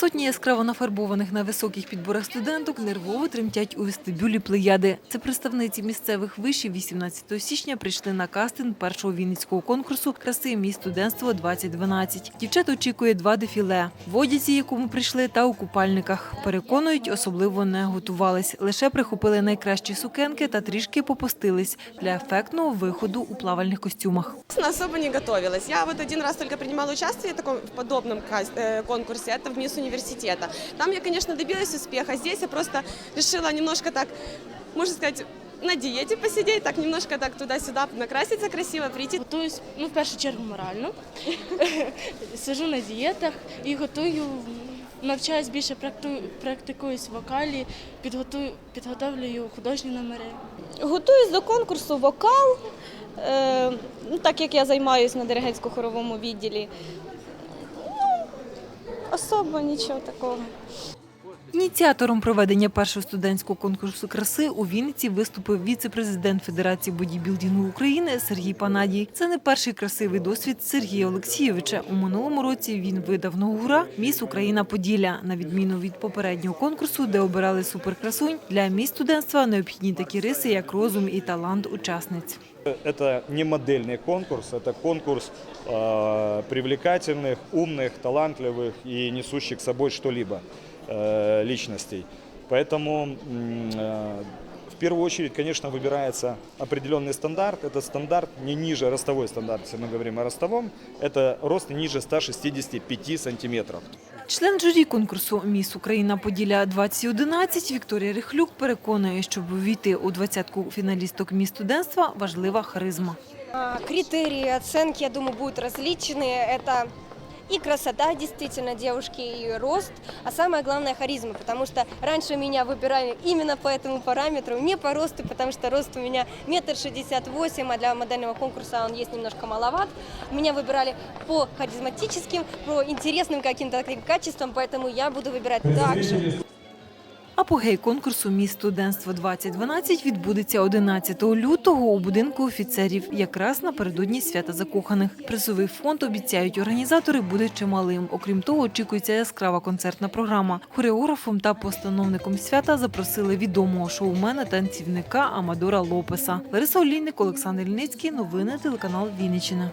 Сотні яскраво нафарбованих на високих підборах студенток нервово тремтять у вестибюлі Плеяди. Це представниці місцевих вишів 18 січня прийшли на кастинг першого вінницького конкурсу краси «Міс студентство 2012. Дівчат очікує два дефіле. В одязі, якому прийшли, та у купальниках. Переконують, особливо не готувались. Лише прихопили найкращі сукенки та трішки попостились для ефектного виходу у плавальних костюмах. Особо не готовилась. Я вот один раз только принимала участие в таком в подобном кас- э, конкурсе, это в МИС университета. Там я, конечно, добилась успеха. Здесь я просто решила немножко так, можно сказать, на диете посидеть, так немножко так туда-сюда накраситься красиво, прийти. Готуюсь ну, в першу чергу морально. Сижу на дієтах і готую, навчаюсь більше, практикуюсь в вокалі, підготую, підготовлюю художні номери. Готуюсь до конкурсу вокал, е, ну, так як я займаюся на диригентсько-хоровому відділі. Особо нічого такого. Ініціатором проведення першого студентського конкурсу краси у Вінниці виступив віце-президент Федерації бодібілдингу України Сергій Панадій. Це не перший красивий досвід Сергія Олексійовича. У минулому році він видав на гура Міс Україна Поділля. На відміну від попереднього конкурсу, де обирали суперкрасунь, для міс студентства необхідні такі риси, як розум і талант учасниць. Это не модельный конкурс, это конкурс э, привлекательных, умных, талантливых и несущих с собой что-либо э, личностей. Поэтому м, э, в первую очередь, конечно, выбирается определенный стандарт. Этот стандарт не ниже ростовой стандарт, если мы говорим о ростовом, это рост не ниже 165 сантиметров. Член журі конкурсу Міс Україна Поділля 2011 Вікторія Рихлюк переконує, щоб увійти у двадцятку фіналісток міс студентства важлива харизма. А, Критерии оценки, я думаю, будут различные. Это и красота действительно девушки, и рост, а самое главное харизма, потому что раньше меня выбирали именно по этому параметру, не по росту, потому что рост у меня метр шестьдесят восемь, а для модельного конкурса он есть немножко маловат. Меня выбирали по харизматическим, по интересным каким-то таким качествам, поэтому я буду выбирать так же. Апогей конкурсу Міс студентство 2012 відбудеться 11 лютого у будинку офіцерів, якраз напередодні свята закоханих. Призовий фонд обіцяють організатори буде чималим. Окрім того, очікується яскрава концертна програма. Хореографом та постановником свята запросили відомого шоумена танцівника Амадора Лопеса. Лариса Олійник, Олександр Ільницький. Новини телеканал Вінниччина.